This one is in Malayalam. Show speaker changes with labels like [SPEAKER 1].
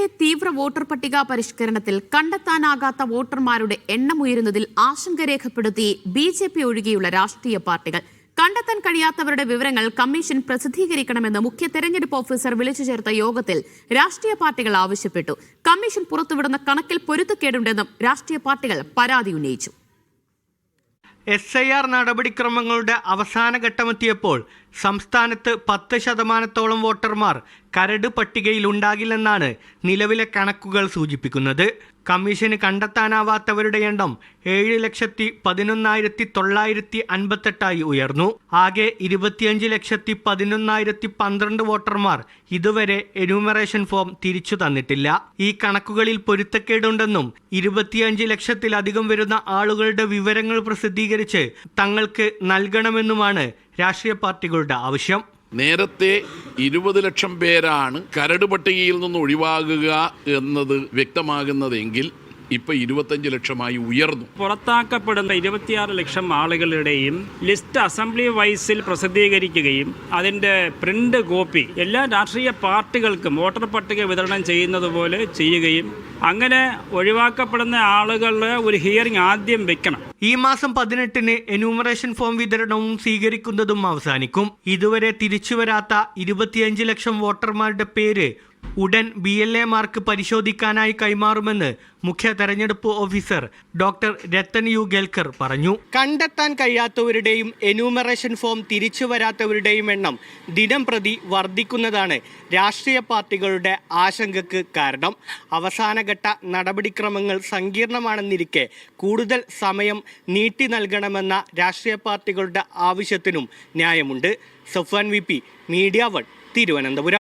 [SPEAKER 1] കേരളത്തിലെ തീവ്ര വോട്ടർ പട്ടിക പരിഷ്കരണത്തിൽ കണ്ടെത്താനാകാത്ത വോട്ടർമാരുടെ എണ്ണം ഉയരുന്നതിൽ ആശങ്ക രേഖപ്പെടുത്തി ബി ജെ പി ഒഴികെയുള്ള രാഷ്ട്രീയ പാർട്ടികൾ. കണ്ടെത്താൻ കഴിയാത്തവരുടെ വിവരങ്ങൾ കമ്മീഷൻ പ്രസിദ്ധീകരിക്കണമെന്ന് മുഖ്യ തെരഞ്ഞെടുപ്പ് ഓഫീസർ വിളിച്ചു ചേർത്ത യോഗത്തിൽ രാഷ്ട്രീയ പാർട്ടികൾ ആവശ്യപ്പെട്ടു. കമ്മീഷൻ പുറത്തുവിടുന്ന കണക്കിൽ പൊരുത്തക്കേടുണ്ടെന്നും രാഷ്ട്രീയ പാർട്ടികൾ പരാതി ഉന്നയിച്ചു.
[SPEAKER 2] എസ് ഐ ആർ നടപടിക്രമങ്ങളുടെ അവസാന ഘട്ടമെത്തിയപ്പോൾ സംസ്ഥാനത്ത് പത്ത് ശതമാനത്തോളം വോട്ടർമാർ കരട് പട്ടികയിലുണ്ടാകില്ലെന്നാണ് നിലവിലെ കണക്കുകൾ സൂചിപ്പിക്കുന്നത്. കമ്മീഷന് കണ്ടെത്താനാവാത്തവരുടെ എണ്ണം ഏഴ് ലക്ഷത്തി പതിനൊന്നായിരത്തി തൊള്ളായിരത്തി അൻപത്തെട്ടായി ഉയർന്നു. ആകെ ഇരുപത്തിയഞ്ച് ലക്ഷത്തി പതിനൊന്നായിരത്തി പന്ത്രണ്ട് വോട്ടർമാർ ഇതുവരെ എന്യൂമറേഷൻ ഫോം തിരിച്ചു തന്നിട്ടില്ല. ഈ കണക്കുകളിൽ പൊരുത്തക്കേടുണ്ടെന്നും ഇരുപത്തിയഞ്ച് ലക്ഷത്തിലധികം വരുന്ന ആളുകളുടെ വിവരങ്ങൾ പ്രസിദ്ധീകരിച്ച് തങ്ങൾക്ക് നൽകണമെന്നുമാണ് രാഷ്ട്രീയ പാർട്ടികളുടെ ആവശ്യം.
[SPEAKER 3] നേരത്തെ ഇരുപത് ലക്ഷം പേരാണ് കരട് പട്ടികയിൽ നിന്ന് ഒഴിവാകുക എന്നത് വ്യക്തമാകുന്നതെങ്കിൽ ഇപ്പൊ ഇരുപത്തഞ്ച് ലക്ഷമായി ഉയർന്നു.
[SPEAKER 4] പുറത്താക്കപ്പെടുന്ന ഇരുപത്തിയാറ് ലക്ഷം ആളുകളുടെയും ലിസ്റ്റ് അസംബ്ലി വൈസിൽ പ്രസിദ്ധീകരിക്കുകയും അതിന്റെ പ്രിന്റ് കോപ്പി എല്ലാ രാഷ്ട്രീയ പാർട്ടികൾക്കും വോട്ടർ പട്ടിക വിതരണം ചെയ്യുന്നത് പോലെ ചെയ്യുകയും അങ്ങനെ ഒഴിവാക്കപ്പെടുന്ന ആളുകളുടെ ഒരു ഹിയറിംഗ് ആദ്യം വെക്കണം.
[SPEAKER 2] ഈ മാസം പതിനെട്ടിന് എന്യൂമറേഷൻ ഫോം വിതരണവും സ്വീകരിക്കുന്നതും അവസാനിക്കും. ഇതുവരെ തിരിച്ചുവരാത്ത ഇരുപത്തിയഞ്ച് ലക്ഷം വോട്ടർമാരുടെ പേര് ഉടൻ ബി എൽ എ മാർക്ക് പരിശോധിക്കാനായി കൈമാറുമെന്ന് മുഖ്യ തെരഞ്ഞെടുപ്പ് officer doctor Rathan U Gelkar പറഞ്ഞു. കണ്ടെത്താൻ കഴിയാത്തവരുടെയും എന്യൂമറേഷൻ ഫോം തിരിച്ചു വരാത്തവരുടെയും എണ്ണം ദിനം പ്രതി വർദ്ധിക്കുന്നതാണ് രാഷ്ട്രീയ പാർട്ടികളുടെ ആശങ്കക്ക് കാരണം. അവസാനഘട്ട നടപടിക്രമങ്ങൾ സങ്കീർണമാണെന്നിരിക്കെ കൂടുതൽ സമയം നീട്ടി നൽകണമെന്ന രാഷ്ട്രീയ പാർട്ടികളുടെ ആവശ്യത്തിനും ന്യായമുണ്ട്. Safwan V Media One Thiruvananthapuram.